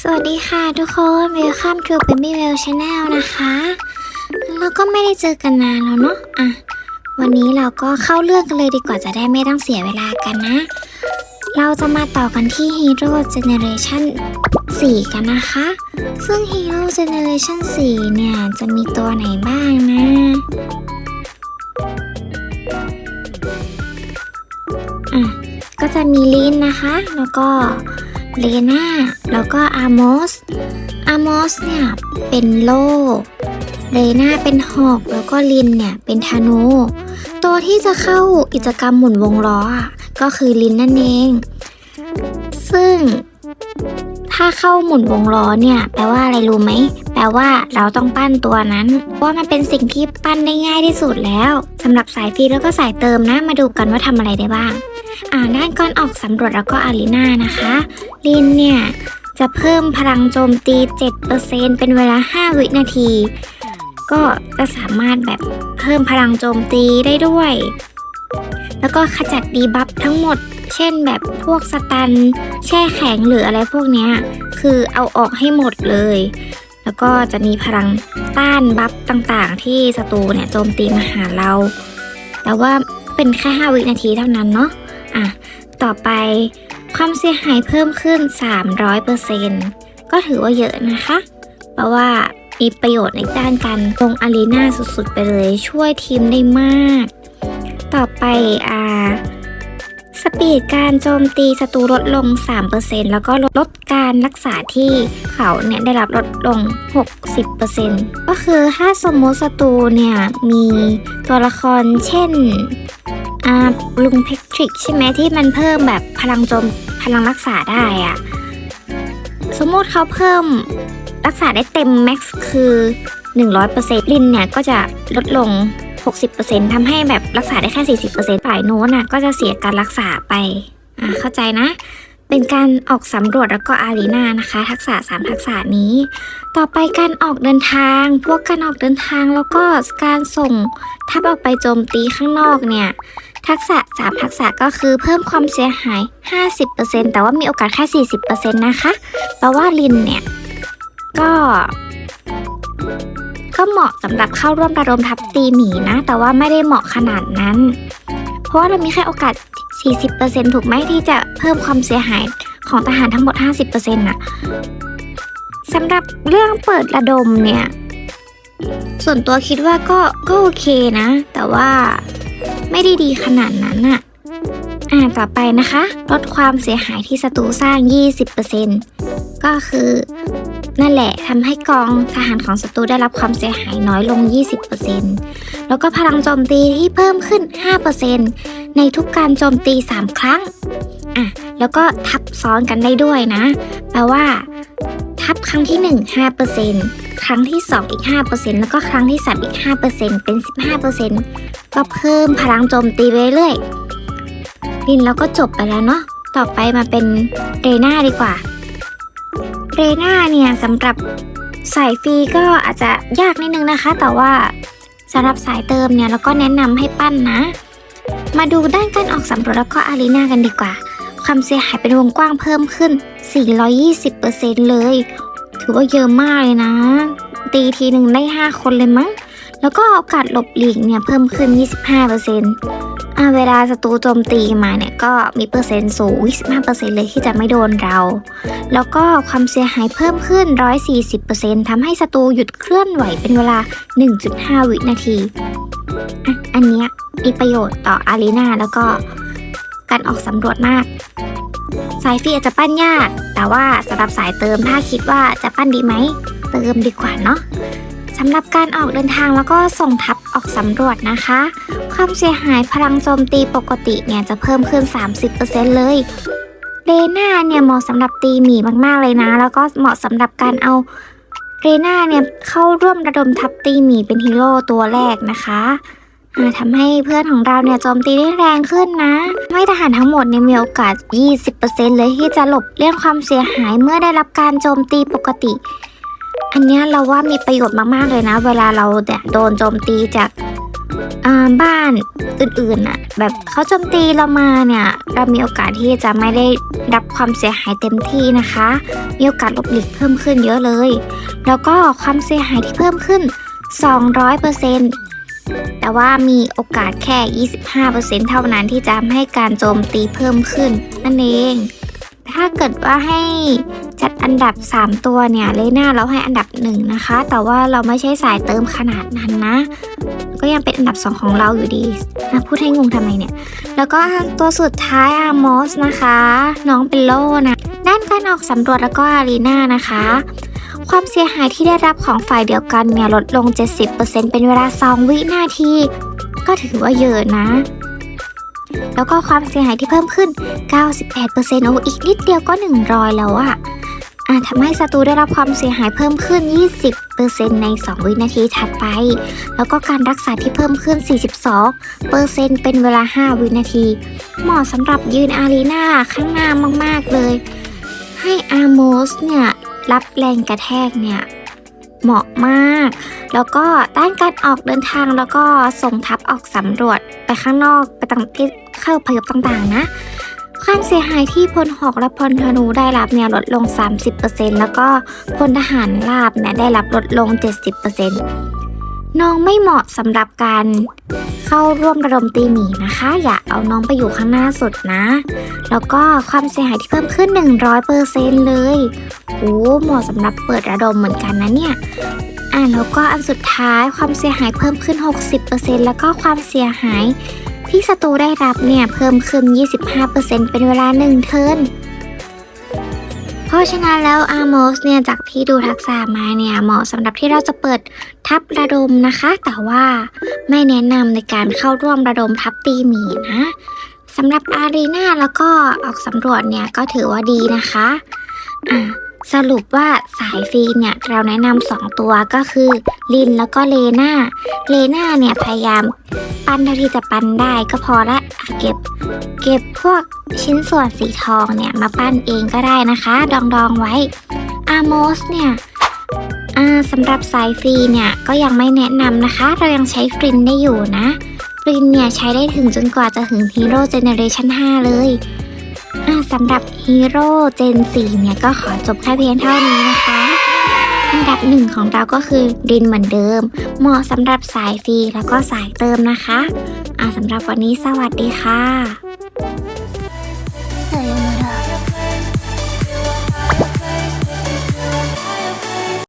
สวัสดีค่ะทุกคน Welcome to Baby Well Channel นะคะแล้วก็ไม่ได้เจอกันนานแล้วเนาะ อะ วันนี้เราก็เข้าเรื่องกันเลยดีกว่าจะได้ไม่ต้องเสียเวลากันนะ เราจะมาต่อกันที่ Hero Generation 4 กันนะคะ ซึ่ง Hero Generation 4 เนี่ย จะมีตัวไหนบ้างนะ จะมีลินนะคะ แล้วก็เลน่าแล้วก็อาร์มอสอาร์มอสเนี่ยเป็นโลเลน่าเป็นหอก แล้วก็ลินเนี่ยเป็นธนู ตัวที่จะเข้ากิจกรรมหมุนวงล้อก็คือลินนั่นเอง ซึ่งถ้าเข้าหมุนวงล้อเนี่ยแปลว่าอะไรรู้ไหม แปลว่าเราต้องปั้นตัวนั้นเพราะว่ามันเป็นสิ่งที่ปั้นได้ง่ายที่สุดแล้วสำหรับสายฟรีแล้วก็สายเติมนะมาดูกันว่าทำอะไรได้บ้าง อ่าด้านก่อนออกสำรวจแล้วก็อารีนานะคะ ลินเนี่ยจะเพิ่มพลังโจมตี 7%เป็นเวลา 5 วินาที ก็จะสามารถแบบเพิ่มพลังโจมตีได้ด้วย แล้วก็ขจัดดีบัฟทั้งหมด เช่นแบบพวกสตัน แช่แข็งหรืออะไรพวกนี้คือเอาออกให้หมดเลย แล้วก็จะมีพลังต้านบัฟต่างๆ ที่ศัตรูเนี่ยโจมตีมาหาเรา แต่ว่าเป็นแค่ 5 วินาทีเท่านั้นเนาะ ต่อไป ความเสียหายเพิ่มขึ้น 300%ก็ถือว่าเยอะนะคะ เพราะว่ามีประโยชน์ในด้านการลงอารีนาสุดๆ ไปเลยช่วยทีมได้มาก ต่อไปอ่าสปีดการโจมตีศัตรูลดลง 3%แล้วก็ลดลดการรักษาที่เขาเนี่ยได้รับลดลง 60%ก็คือถ้าสมมติศัตรูเนี่ยมีตัวละครเช่นอาลุงเพก ทริกใช่ไหมที่มันเพิ่มแบบพลังโจมพลังรักษาได้อะสมมติเขาเพิ่มรักษาได้เต็มแม็กซ์คือ 100%ลินเนี่ยก็จะลดลง 60%ทำให้แบบรักษาได้แค่ 40%ฝ่ายโน้นน่ะก็จะเสียการรักษาไปอ่าเข้าใจนะ เป็นการออกสำรวจแล้วก็อารีนานะคะ ทักษะ 3 ทักษะนี้ ต่อไปการออกเดินทาง พวกการออกเดินทางแล้วก็การส่งทัพออกไปโจมตีข้างนอกเนี่ย ทักษะ 3 ทักษะก็คือเพิ่มความเสียหาย 50%แต่ว่ามีโอกาสแค่ 40%นะคะแปลว่าลินเนี่ย ก็ ก็เหมาะสำหรับเข้าร่วมระดมทัพตีหมีนะ แต่ว่าไม่ได้เหมาะขนาดนั้น เพราะว่าเรามีแค่โอกาส 40%ถูกไหมที่จะเพิ่มความเสียหายของทหารทั้งหมด 50%น่ะสำหรับเรื่องเปิดระดมเนี่ย ส่วนตัวคิดว่าก็ก็โอเคนะ แต่ว่า ไม่ได้ดีขนาดนั้นอะอ่าต่อไปนะคะ ลดความเสียหายที่ศัตรูสร้าง 20%ก็คือ นั่นแหละทำให้กองทหารของศัตรูได้รับความเสียหายน้อยลง 20%แล้วก็พลังโจมตีที่เพิ่มขึ้น 5%ในทุกการโจมตี 3 ครั้งอะแล้วก็ทับซ้อนกันได้ด้วยนะ แปลว่า ทับครั้งที่ 1 5%ครั้งที่ 2 อีก 5%แล้วก็ครั้งที่ 3 อีก 5%เป็น 15%ก็เพิ่มพลังโจมตีไปเรื่อยๆลินเราก็จบไปแล้วเนาะ ต่อไปมาเป็นเรน่าดีกว่า เรน่าเนี่ยสำหรับสายฟรีก็อาจจะยากนิดนึงนะคะ แต่ว่าสำหรับสายเติมเนี่ยเราก็แนะนำให้ปั้นนะ มาดูด้านการออกสำรวจแล้วก็อารีนากันดีกว่า ความเสียหายเป็นวงกว้างเพิ่มขึ้น 420%เลย ถือว่าเยอะมากเลยนะ ตีทีหนึ่งได้ 5 คนเลยมั้ง แล้วก็โอกาสหลบหลีกเนี่ยเพิ่มขึ้น 25%อ่าเวลาศัตรูโจมตีมาเนี่ยก็มีเปอร์เซ็นต์สูง 25%เลยที่จะไม่โดนเรา แล้วก็ความเสียหายเพิ่มขึ้น 140%ทำให้ศัตรูหยุดเคลื่อนไหวเป็นเวลา 1.5 วินาทีอะอันเนี้ยมีประโยชน์ต่ออารีนาแล้วก็การออกสำรวจมาก สายฟรีอาจจะปั้นยาก แต่ว่าสำหรับสายเติมถ้าคิดว่าจะปั้นดีไหม เติมดีกว่าเนาะสำหรับการออกเดินทางแล้วก็ส่งทัพออกสำรวจนะคะ ความเสียหายพลังโจมตีปกติเนี่ยจะเพิ่มขึ้น 30%เลยเรน่าเนี่ยเหมาะสำหรับตีหมีมากๆเลยนะ แล้วก็เหมาะสำหรับการเอาเรน่าเนี่ยเข้าร่วมระดมทัพตีหมีเป็นฮีโร่ตัวแรกนะคะ ทำให้เพื่อนของเราเนี่ยโจมตีได้แรงขึ้นนะไม่ทหารทั้งหมดเนี่ยมีโอกาส 20%เลยที่จะหลบเลี่ยงความเสียหายเมื่อได้รับการโจมตีปกติ อันนี้เราว่ามีประโยชน์มากๆเลยนะ เวลาเราเนี่ยโดนโจมตีจากบ้านอื่นๆน่ะแบบเขาโจมตีเรามาเนี่ย เรามีโอกาสที่จะไม่ได้รับความเสียหายเต็มที่นะคะ มีโอกาสหลบหลีกเพิ่มขึ้นเยอะเลย แล้วก็ความเสียหายที่เพิ่มขึ้น 200% แต่ว่ามีโอกาสแค่ 25%เท่านั้นที่จะทำให้การโจมตีเพิ่มขึ้น นั่นเอง ถ้าเกิดว่าให้จัดอันดับ 3 ตัวเนี่ยเลน่าเราให้อันดับ 1 นะคะ แต่ว่าเราไม่ใช่สายเติมขนาดนั้นนะ ก็ยังเป็นอันดับ 2 ของเราอยู่ดีนะพูดให้งงทำไมเนี่ย แล้วก็ตัวสุดท้ายอามอสนะคะ น้องเป็นโล่นะด้านการออกสำรวจแล้วก็อารีนานะคะ ความเสียหายที่ได้รับของฝ่ายเดียวกันเนี่ยลดลง 70%เป็นเวลา 2 วินาที ก็ถือว่าเยอะนะ แล้วก็ความเสียหายที่เพิ่มขึ้น 98%โอ้อีกนิดเดียวก็ 100 แล้วอะอะทำให้ศัตรูได้รับความเสียหายเพิ่มขึ้น 20%ใน 2 วินาทีถัดไป แล้วก็การรักษาที่เพิ่มขึ้น 42เปอร์เซ็นต์เป็นเวลา 5 วินาที เหมาะสำหรับยืนอารีนาข้างหน้ามาก ๆ เลย ให้อาร์โมสเนี่ย รับแรงกระแทกเนี่ยเหมาะมาก แล้วก็ด้านการออกเดินทางแล้วก็ส่งทัพออกสำรวจไปข้างนอกไปต่างที่เข้าพยพต่างๆนะ ความเสียหายที่พลหอกและพลธนูได้รับเนี่ยลดลง 30%แล้วก็พลทหารราบเนี่ยได้รับลดลง 70% น้องไม่เหมาะสำหรับการเข้าร่วมระดมตีหมีนะคะ อย่าเอาน้องไปอยู่ข้างหน้าสุดนะ แล้วก็ความเสียหายที่เพิ่มขึ้น 100%เลยโอ้เหมาะสำหรับเปิดระดมเหมือนกันนะเนี่ยอ่าแล้วก็อันสุดท้ายความเสียหายเพิ่มขึ้น 60%แล้วก็ความเสียหายที่ศัตรูได้รับเนี่ยเพิ่มขึ้น 25%เป็นเวลา 1 เทิร์น เพราะฉะนั้นแล้วอาร์มอสเนี่ยจากที่ดูทักษะมาเนี่ยเหมาะสำหรับที่เราจะเปิดทับระดมนะคะ แต่ว่าไม่แนะนำในการเข้าร่วมระดมทับตีหมีนะสำหรับอารีนาแล้วก็ออกสำรวจเนี่ยก็ถือว่าดีนะคะอะ สรุปว่าสายฟรีเนี่ยเราแนะนำสองตัวก็คือลินแล้วก็เลนาเลนาเนี่ยพยายามปั้นเท่าที่จะปั้นได้ก็พอละเก็บ เก็บพวกชิ้นส่วนสีทองเนี่ยมาปั้นเองก็ได้นะคะ ดองดองๆไว้อาโมสเนี่ยสำหรับสายฟรีเนี่ยก็ยังไม่แนะนำนะคะ เรายังใช้ฟรินได้อยู่นะฟรินเนี่ยใช้ได้ถึงจนกว่าจะถึงฮีโร่เจเนเรชัน5เลย สำหรับฮีโร่เจน4เนี่ยก็ขอจบแค่เพียงเท่านี้นะคะ อันดับหนึ่งของเราก็คือรินเหมือนเดิม เหมาะสำหรับสายฟรีแล้วก็สายเติมนะคะ อ่าสำหรับวันนี้สวัสดีค่ะ